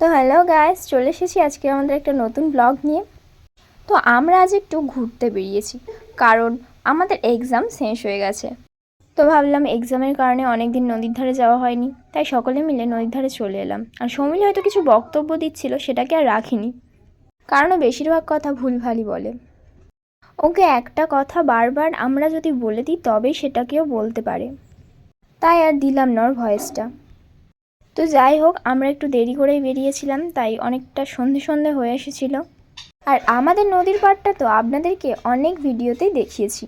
তো hello guys, চলে এসেছি আজকে আমাদের একটা নতুন ব্লগ নিয়ে। তো আমরা আজ একটু ঘুরতে বেরিয়েছি, কারণ আমাদের এক্সাম শেষ হয়ে গেছে। তো ভাবলাম এক্সামের কারণে অনেক দিন নদীর ধারে যাওয়া হয়নি, তাই সকলে মিলে নদীর ধারে চলে এলাম। আর সৌমিল হয়তো কিছু বক্তব্য দিচ্ছিল, সেটাকে আর রাখিনি। কারণ বেশিরভাগ কথা ভুলভালই বলে। ওকে একটা কথা বারবার আমরা যদি বলে দিই, তবেই সেটাকেও বলতে পারে। তাই আর দিলাম না ওর ভয়েসটা তো যাই হোক, আমরা একটু দেরি করেই বেরিয়েছিলাম, তাই অনেকটা সন্ধে সন্ধে হয়ে এসেছিল। আর আমাদের নদীর পাড়টা তো আপনাদেরকে অনেক ভিডিওতেই দেখিয়েছি।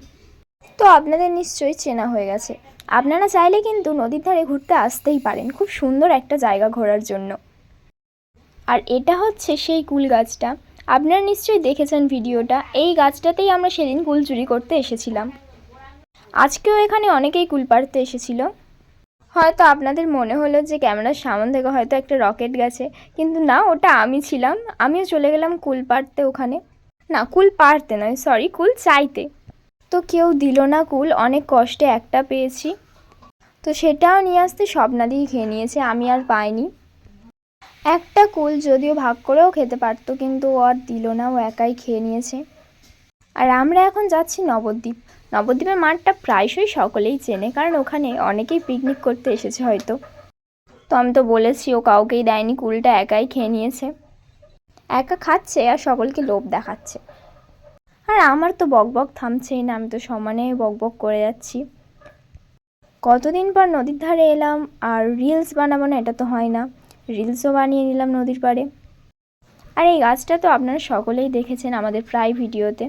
তো আপনাদের নিশ্চয়ই চেনা হয়ে গেছে। আপনারা চাইলে কিন্তু নদীর ধারে ঘুরতে আসতেই পারেন, খুব সুন্দর একটা জায়গা ঘোরার জন্য। আর এটা হচ্ছে সেই কুল গাছটা। আপনারা নিশ্চয়ই দেখেছেন ভিডিওটা, এই গাছটাতেই আমরা সেদিন কুল চুরি করতে এসেছিলাম। আজকেও এখানে অনেকেই কুল পাড়তে এসেছিল। হয়তো আপনাদের মনে হলো যে ক্যামেরার সামন থেকে হয়তো একটা রকেট গেছে, কিন্তু না, ওটা আমি ছিলাম। আমিও চলে গেলাম কুল পাড়তে ওখানে। না, কুল পাড়তে নয় সরি কুল চাইতে। তো কেউ দিল না কুল, অনেক কষ্টে একটা পেয়েছি। তো সেটাও নিয়ে আসতে স্বপ্নাদিই খেয়ে নিয়েছে, আমি আর পাইনি। একটা কুল যদিও ভাগ করেও খেতে পারতো, কিন্তু ও আর দিল না, ও একাই খেয়ে নিয়েছে। আর আমরা এখন যাচ্ছি নবদ্বীপ। নবদ্বীপের মাঠটা প্রায়শই সকলেই চেনে, কারণ ওখানে অনেকেই পিকনিক করতে এসেছে হয়তো। তো আমি তো বলেছি, ও কাউকেই দেয়নি, কুলটা একাই খেয়ে নিয়েছে। একা খাচ্ছে আর সকলকে লোভ দেখাচ্ছে। আর আমার তো বকবক থামছেই না, আমি তো সমানে বকবক করে যাচ্ছি। কতদিন পর নদীর ধারে এলাম, আর রিলস বানাবো না, এটা তো হয় না। রিলসও বানিয়ে নিলাম নদীর পাড়ে। আর এই গাছটা তো আপনারা সকলেই দেখেছেন আমাদের প্রায় ভিডিওতে।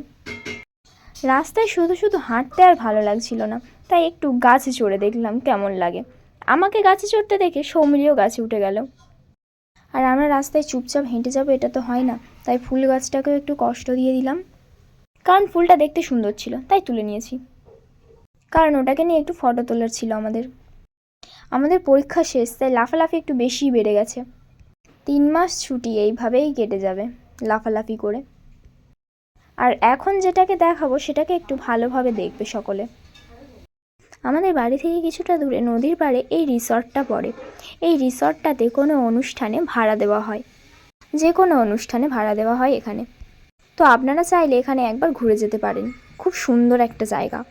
রাস্তায় শুধু শুধু হাঁটতে আর ভালো লাগছিল না। তাই একটু গাছে চড়ে দেখলাম কেমন লাগে। আমাকে গাছে চড়তে দেখে সৌমিলিও গাছে উঠে গেল। আর আমরা রাস্তায় চুপচাপ হেঁটে যাব এটা তো হয় না। তাই ফুল গাছটাকেও একটু কষ্ট দিয়ে দিলাম। কারণ ফুলটা দেখতে সুন্দর ছিল, তাই তুলে নিয়েছি। কারণ ওটাকে নিয়ে একটু ফটো তোলার ছিল আমাদের। আমাদের পরীক্ষা শেষ, তাই লাফালাফি একটু বেশিই বেড়ে গেছে। তিন মাস ছুটি, এইভাবেই কেটে যাবে, লাফালাফি করে। আর এখন যেটাকে দেখাবো, সেটাকে একটু ভালোভাবে দেখবে সকলে। আমাদের বাড়ি থেকে কিছুটা দূরে, নদীর পাড়ে এই রিসর্টটা পড়ে। এই রিসর্টটাতে কোনো অনুষ্ঠানে ভাড়া দেওয়া হয়। যে কোনো অনুষ্ঠানে ভাড়া দেওয়া হয় এখানে। তো আপনারা চাইলে এখানে একবার ঘুরে যেতে পারেন। খুব সুন্দর একটা জায়গা।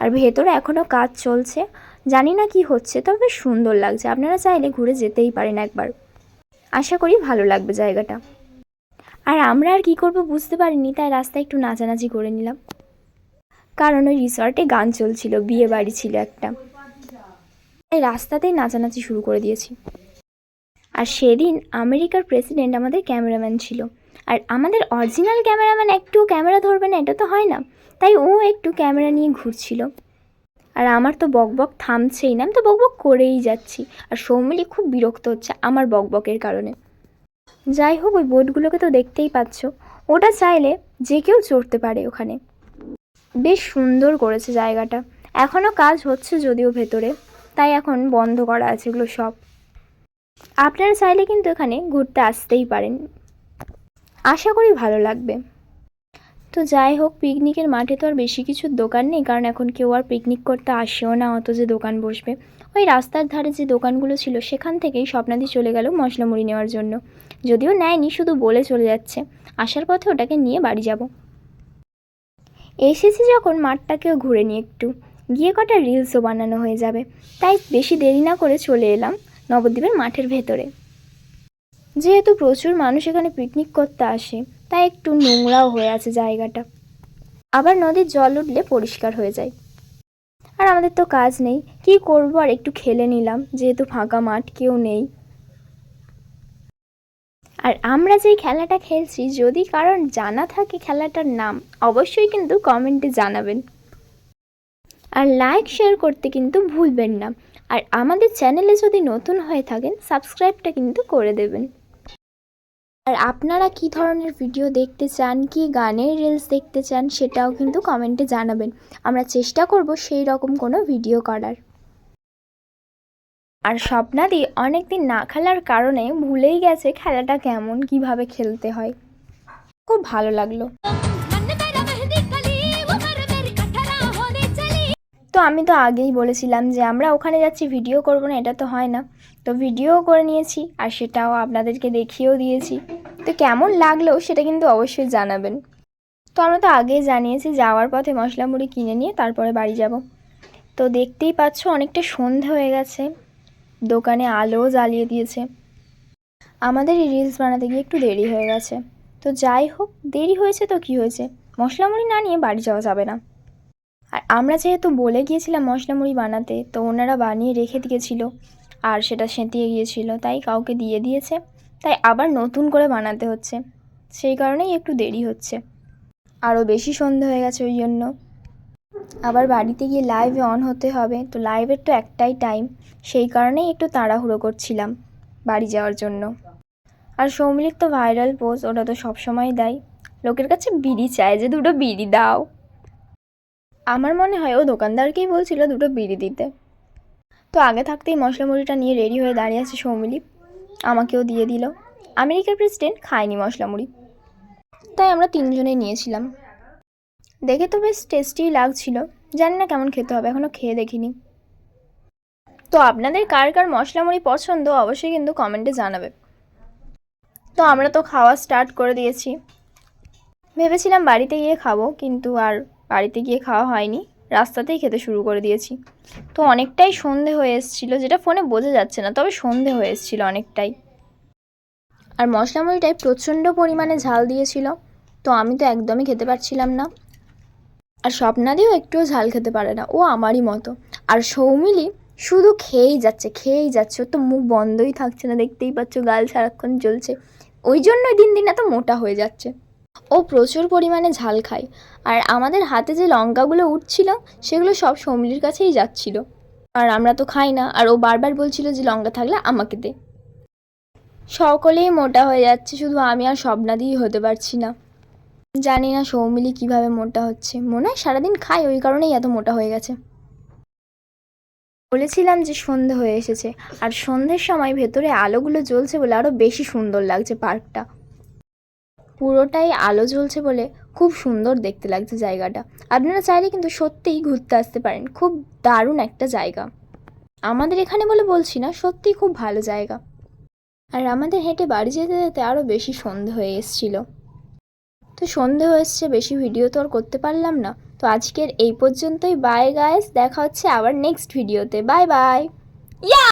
আর ভেতরে এখনও কাজ চলছে। জানি না কি হচ্ছে, তবে সুন্দর লাগছে। আপনারা চাইলে ঘুরে যেতেই পারেন একবার। আশা করি ভালো লাগবে জায়গাটা। আর আমরা আর কি করব বুঝতে পারিনি, তাই রাস্তায় একটু নাচানাচি করে নিলাম। কারণ ওই রিসর্টে গান চলছিল, বিয়ে বাড়ি ছিল একটা। তাই রাস্তাতেই নাচানাচি শুরু করে দিয়েছি। আর সেদিন আমেরিকার প্রেসিডেন্ট আমাদের ক্যামেরাম্যান ছিল। আর আমাদের অরিজিনাল ক্যামেরাম্যান একটু ক্যামেরা ধরবে না, এটা তো হয় না। তাই ও একটু ক্যামেরা নিয়ে ঘুরছিল। আর আমার তো বকবক থামছেই না, আমি তো বকবক করেই যাচ্ছি। আর সৌমিলি খুব বিরক্ত হচ্ছে আমার বকবকের কারণে। যাই হোক, ওই বোটগুলোকে তো দেখতেই পাচ্ছ। ওটা চাইলে যে কেউ চড়তে পারে ওখানে। বেশ সুন্দর করেছে জায়গাটা। এখনও কাজ হচ্ছে যদিও ভেতরে, তাই এখন বন্ধ করা আছে এগুলো সব। আপনারা চাইলে কিন্তু এখানে ঘুরতে আসতেই পারেন। আশা করি ভালো লাগবে। তো যাই হোক পিকনিকের মাঠে তো আর বেশি কিছু দোকান নেই, কারণ এখন কেউ আর পিকনিক করতে আসেও না, অত যে দোকান বসবে। ওই রাস্তার ধারে যে দোকানগুলো ছিল, সেখান থেকেই স্বপ্নাদি চলে গেল মশলা মুড়ি নেওয়ার জন্য। যদিও নেয়নি, শুধু বলে চলে যাচ্ছে। আসার পথে ওটাকে নিয়ে বাড়ি যাব। এসেছি যখন মাঠটাকেও ঘুরে নিই একটু। গিয়ে কটা রিলসও বানানো হয়ে যাবে। তাই বেশি দেরি না করে চলে এলাম নবদ্বীপের মাঠের ভেতরে। যেহেতু প্রচুর মানুষ এখানে পিকনিক করতে আসে, তাই একটু নোংরাও হয়ে আছে জায়গাটা। আবার নদীর জল উঠলে পরিষ্কার হয়ে যায়। আর আমাদের তো কাজ নেই। কি করব আর একটু খেলে নিলাম, যেহেতু ফাঁকা মাঠ, কেউ নেই। আর আমরা যেই খেলাটা খেলছি, যদি কারণ জানা থাকে খেলাটার নাম, অবশ্যই কিন্তু কমেন্টে জানাবেন। আর লাইক, শেয়ার করতে কিন্তু ভুলবেন না। আর আমাদের চ্যানেলে যদি নতুন হয়ে থাকেন, সাবস্ক্রাইবটা কিন্তু করে দেবেন। আর আপনারা কি ধরনের ভিডিও দেখতে চান, কি গানের রিলস দেখতে চান, সেটাও কিন্তু কমেন্টে জানাবেন। আমরা চেষ্টা করব সেই রকম কোনো ভিডিও করার। আর স্বপ্নাদি, অনেকদিন না খেলার কারণে ভুলেই গেছে খেলাটা কেমন, কীভাবে খেলতে হয়। খুব ভালো লাগল। তো আমি তো আগেই বলেছিলাম যে আমরা ওখানে যাচ্ছি ভিডিও করব না, এটা তো হয় না। তো ভিডিও করে নিয়েছি আর সেটাও আপনাদেরকে দেখিয়েও দিয়েছি। তো কেমন লাগল সেটা কিন্তু অবশ্যই জানাবেন। তো আমরা তো আগেই জানিয়েছি যাওয়ার পথে মশলা মুড়ি কিনে নিয়ে তারপরে বাড়ি যাব। তো দেখতেই পাচ্ছ অনেকটা সন্ধে হয়ে গেছে। দোকানে আলোও জ্বালিয়ে দিয়েছে। আমাদের রিলস বানাতে গিয়ে একটু দেরি হয়ে গেছে। তো যাই হোক, দেরি হয়েছে তো কি হয়েছে? মশলা মুড়ি না নিয়ে বাড়ি যাওয়া যাবে না। আর আমরা যেহেতু বলে গিয়েছিলাম মশলা মুড়ি বানাতে, তো ওনারা বানিয়ে রেখে দিয়েছিল। আর সেটা সেঁতিয়ে গিয়েছিল, তাই কাউকে দিয়ে দিয়েছে। তাই আবার নতুন করে বানাতে হচ্ছে। সেই কারণেই একটু দেরি হচ্ছে। আরও বেশি সন্ধে হয়ে গেছে ওই জন্য। আবার বাড়িতে গিয়ে লাইভে অন হতে হবে, তো লাইভের তো একটাই টাইম সেই কারণেই একটু তাড়াহুড়ো করছিলাম বাড়ি যাওয়ার জন্য। আর সৌমিলির তো ভাইরাল পোস্ট ওটা তো সবসময় দেয়। লোকের কাছে বিড়ি চায় যে, দুটো বিড়ি দাও। আমার মনে হয় ও দোকানদারকেই বলছিল দুটো বিড়ি দিতে। তো আগে থাকতেই মশলা মুড়িটা নিয়ে রেডি হয়ে দাঁড়িয়ে আছে সৌমিলি। আমাকেও দিয়ে দিল। আমেরিকার প্রেসিডেন্ট খায়নি মশলা মুড়ি তাই আমরা তিনজনেই নিয়েছিলাম। দেখে তো বেশ টেস্টিই লাগছিল। জানি না কেমন খেতে হবে এখনও খেয়ে দেখিনি। তো আপনাদের কার কার মশলা মুড়ি পছন্দ অবশ্যই কিন্তু কমেন্টে জানাবে। তো আমরা তো খাওয়া স্টার্ট করে দিয়েছি। ভেবেছিলাম বাড়িতে গিয়ে খাব, কিন্তু আর বাড়িতে গিয়ে খাওয়া হয়নি। রাস্তাতেই খেতে শুরু করে দিয়েছি। তো অনেকটাই সন্ধে হয়ে এসেছিল, যেটা ফোনে বোঝা যাচ্ছে না, তবে সন্ধে হয়ে এসেছিল অনেকটাই। আর মশলা মুড়িটায় প্রচণ্ড পরিমাণে ঝাল দিয়েছিল, তো আমি তো একদমই খেতে পারছিলাম না। আর স্বপ্নাদিও একটুও ঝাল খেতে পারে না, ও আমারই মতো। আর সৌমিলি শুধু খেয়েই যাচ্ছে খেয়েই যাচ্ছে, ওর তো মুখ বন্ধই থাকছে না, দেখতেই পাচ্ছ গাল সারাক্ষণ জ্বলছে। ওই জন্যই দিন দিন এত মোটা হয়ে যাচ্ছে। ও প্রচুর পরিমাণে ঝাল খায়। আর আমাদের হাতে যে লঙ্কাগুলো উঠছিল, সেগুলো সব সৌমিলির কাছেই যাচ্ছিল। আর আমরা তো খাই না, আর ও বারবার বলছিল যে লঙ্কা থাকলে আমাকে দে। সকলেই মোটা হয়ে যাচ্ছে, শুধু আমি আর স্বপ্নাদিই হতে পারছি না। জানি না সৌমিলি কীভাবে মোটা হচ্ছে। মনে হয় সারাদিন খাই ওই কারণেই এত মোটা হয়ে গেছে। বলেছিলাম যে সন্ধে হয়ে এসেছে, আর সন্ধ্যের সময় ভেতরে আলোগুলো জ্বলছে বলে আরও বেশি সুন্দর লাগছে পার্কটা। পুরোটাই আলো জ্বলছে বলে খুব সুন্দর দেখতে লাগছে জায়গাটা। আপনারা চাইলে কিন্তু সত্যিই ঘুরতে আসতে পারেন। খুব দারুণ একটা জায়গা। আমাদের এখানে বলে বলছি না, সত্যিই খুব ভালো জায়গা। আর আমাদের হেঁটে বাড়ি যেতে যেতে আরও বেশি সন্ধে হয়ে এসেছিল। তো সন্ধে হয়েছে বেশি ভিডিও তো আর করতে পারলাম না। তো আজকের এই পর্যন্তই। বাই গাইস দেখা হচ্ছে আবার নেক্সট ভিডিওতে বাই বাই ইয়া